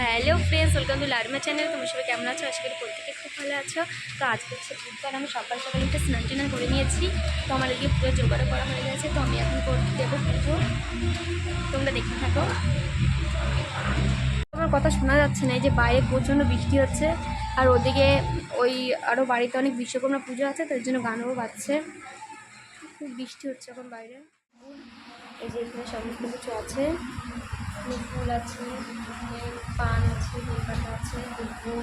Hello friends, welcome to লাডমা channel. তোমার সবাই কেমন আছো? আশা করি প্রত্যেকে খুব ভালো আছো। তো আজকে হচ্ছে বুধবার, আমি সকাল সকাল একটু স্নান টিনান করে নিয়েছি। তো আমার এদিকে পুরো জোগাড় করা হয়ে গেছে, তো আমি এখন করতে দেবো পুজো। তোমরা দেখতে থাকো। আমার কথা শোনা যাচ্ছে না, এই যে বাইরে প্রচণ্ড বৃষ্টি হচ্ছে। আর ওদিকে ওই আরও বাড়িতে অনেক বিশ্বকর্মা পুজো আছে তার জন্য গানও বাজছে। খুব বৃষ্টি হচ্ছে এখন বাইরে। এই যে এখানে সমস্ত কিছু আছে। ফুল আছে পান আছে বেলপাতা আছে, দুপুর।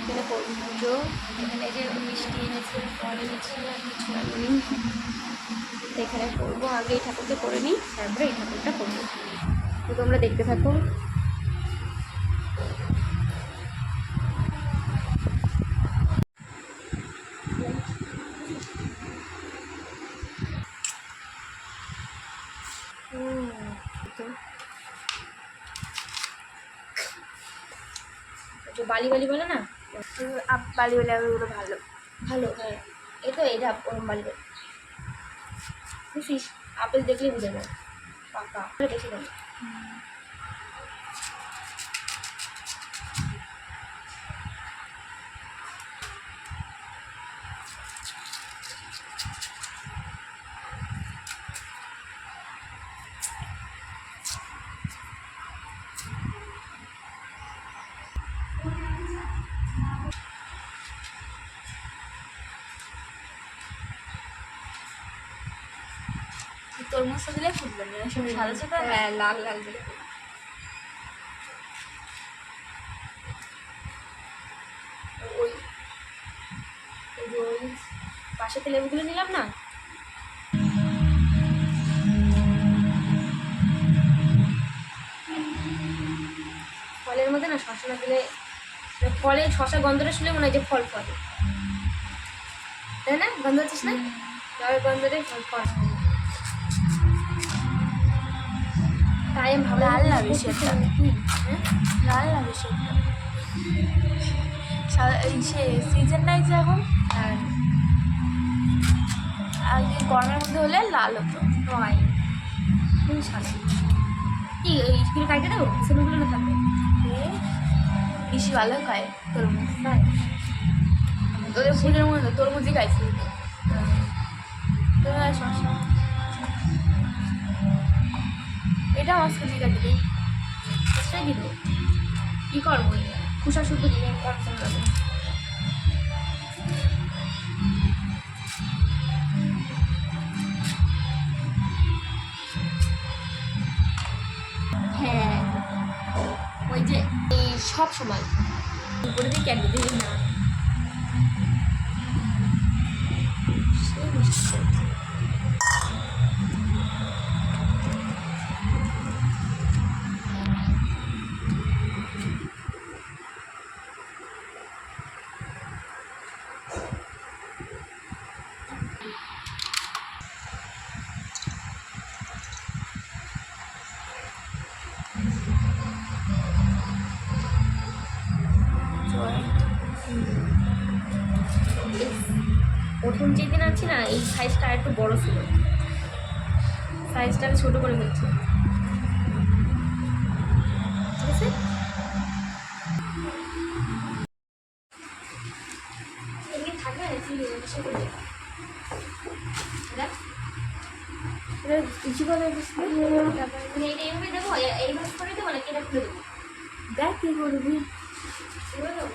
এখানে পুজো, এখানে যে মিষ্টি এনেছে, ফল এনেছে, কিছু আনিনি এখানে করব, আগে এই ঠাকুরটা করে নিই, তারপরে এই ঠাকুরটা করব। তো তোমরা দেখতে থাকো হুম, তো একটু বালি বালি বলে না? বালি বালি আমি ওগুলো ভালো। ভালো হ্যাঁ। এই তো এটা ওরম বালি বালি। বুঝিস আপেল দেখলেই বুঝে যাবে পাকা। দেখে যাবে তরমুজটা দিলে ফুটবে না সাদা সাদা হ্যাঁ লাল লাল দিলে ওই ওই পাশেতে লেবুগুলো নিলাম না? ফলের মধ্যে না শশা না দিলে ফলে শশা গন্ধটা শুনে মনে হয় যে ফল ফলে। তাই না? গন্ধ হচ্ছিস না? লাউয়ের গন্ধটাই ফল ফল। তাই লাল লাগে। সেটা। হ্যাঁ? লাল লাগে সেটা সে সিজন নাই যে এখন? আর আগে গরমের মধ্যে হলে লাল হতো। খুব কি এই স্কুলে কাটে দেবো? সেগুলো না থাকবে? বেশি ভালো খায় তরমুজ। তাই তোদের ফুলের মধ্যে তরমুজই খাইছি। তোর আর এটা আমার সেটাই কি করব? খুশা শুদ্ধ দিলে হ্যাঁ। ওই যে, এই সব সময়। উপরে দিয়ে দিই না। প্রথম যেদিন আছি না এই সাইজটা একটু বড় ছিল। সাইজটা আমি ছোটো করে ফেলছি ঠিক আছে? এমনি মানে এইভাবে দেবো এইভাবে করে দেবো নাকি এটা খুলে দেবো? দেখ কি করবি। দেবো?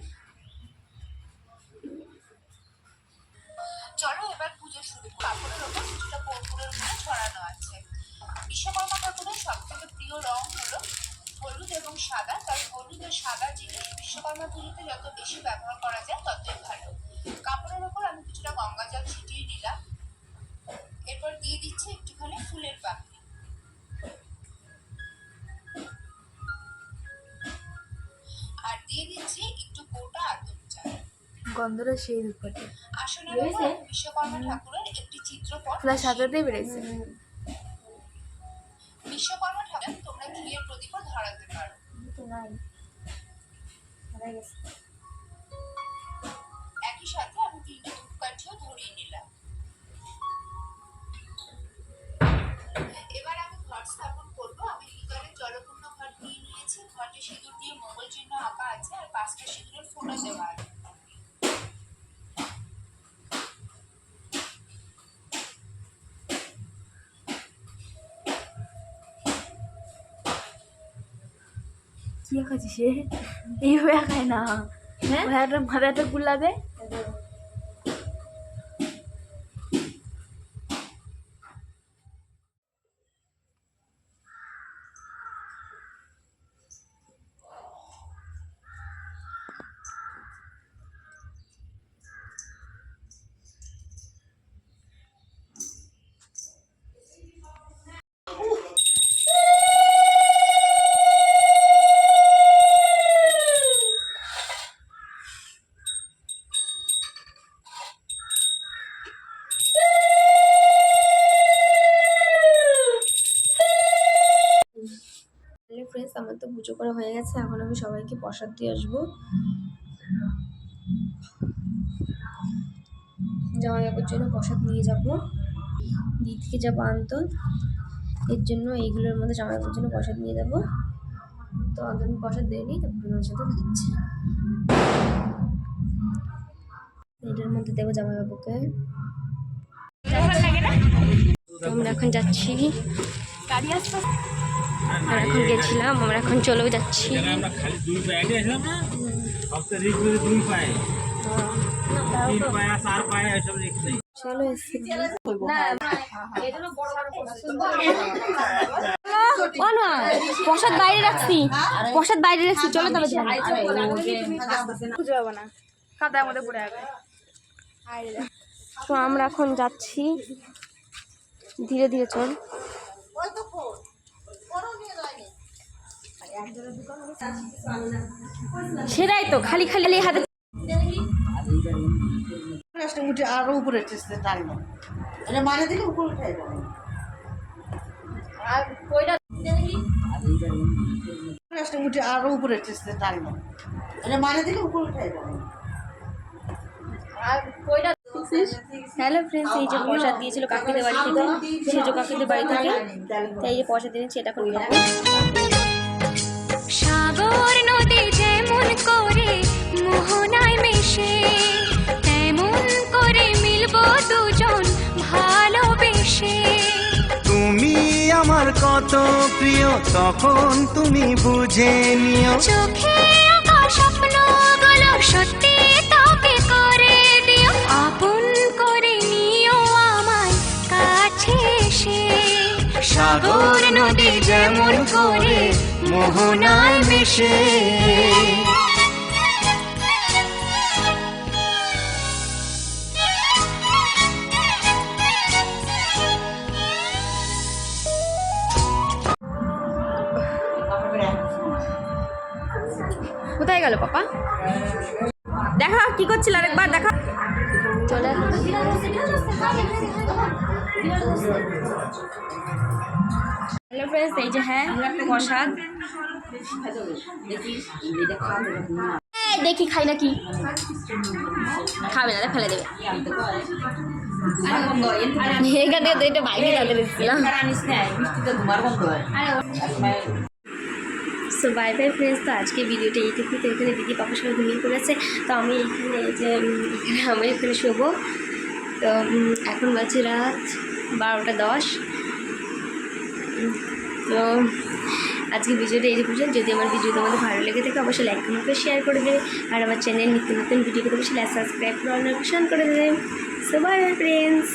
চলো এবার পুজো শুরু কাপড়ের ওপর কিছুটা কর্পূরের উপরে ছড়ানো আছে। বিশ্বকর্মা ঠাকুরের সব থেকে প্রিয় রং হলো হলুদ এবং সাদা। তাই হলুদ ও সাদা জিনিস বিশ্বকর্মা পুজোতে যত বেশি ব্যবহার করা যায়, ততই ভালো। কাপড়ের ওপর আমি কিছুটা গঙ্গা জল ছিটিয়ে নিলাম। এরপর দিয়ে দিচ্ছি একটুখানি ফুলের পাখি আর দিয়ে দিচ্ছি একটু গোটা আতর চা গন্ধরা সেই রূপটি বিশ্বকর্মা ঠাকুরের একটি চিত্রপট ফুলা সাজাতেই বেড়েছে বিশ্বকর্মা ঠাকুর তোমরা ঘিয়ের প্রদীপও ধরাতে পারো। একই কি আঁকাছিস এইভাবে আঁকায় না। হ্যাঁ? মাথায় একটা তো পুজো করা হয়ে গেছে, এখন আমি সবাইকে প্রসাদ দিয়ে আসব। জামাই বাবুর জন্য প্রসাদ নিয়ে যাব। দিদিকে যাব আনতো এর জন্য এইগুলোর মধ্যে জামাই বাবুর জন্য প্রসাদ নিয়ে যাব। তো আগে আমি প্রসাদ দিয়ে নিই, তারপর ওনার সাথে দিচ্ছি। এটার মধ্যে দেবো বাবুকে তো আমরা এখন যাচ্ছি। গাড়ি আসতে আর এখন গেছিলাম আমরা এখন চলেও যাচ্ছি। চলো প্রসাদ বাইরে রাখছি। প্রসাদ বাইরে রাখছি চলো তবে যাই। খুঁজে পাবো না কাদার মধ্যে পড়ে যাবে তো আমরা এখন যাচ্ছি। ধীরে ধীরে চল। সেটাই তো খালি খালি হাতে উঠে আরও উপরে এটা দিলে উপরে উঠে আরও উপরে এটা দিলে উপরে হ্যালো ফ্রেন্ডস এই যে প্রসাদ দিয়েছিল কাকিদের বাড়ি থেকে সেজ কাকিদের বাড়ি থেকে তাই এই যে প্রসাদ দিয়েছি এটা এখন কত প্রিয়, তখন তুমি বুঝে নিও। চোখে স্বপ্নগুলো সত্যি তবে করে দিও। আপন করে নিও আমায় কাছে এসে। সাগর নদী যেমন করে মোহনায় মেশে। কোথায় গেল পাপা? দেখা কি করছিল আরেকবার? দেখা। চলে হ্যালো ফ্রেন্ডস এই যে হ্যাঁ প্রসাদ। দেখি খাই নাকি। খাবে না ফেলে দেবে। এখান থেকে তো এটা বাইরে যাতে দেখছিলাম সো বাই বাই ফ্রেন্ডস তো আজকে ভিডিওটা এইটুকু তো এখানে দিদি পাপার সঙ্গে ঘুমিয়ে পড়েছে। তো আমি এখানে যে এখানে আমি এখানে শোবো। তো এখন বাজে রাত বারোটা দশ। তো আজকে ভিডিওটা এই পর্যন্ত। যদি আমার ভিডিও তোমাদের ভালো লেগে থাকে, অবশ্যই লাইক কমেন্ট করে শেয়ার করে দেবে। আর আমার চ্যানেল নিত্য নতুন ভিডিও করতে অবশ্যই সাবস্ক্রাইব করে অনেক করে দেবে। So bye bye friends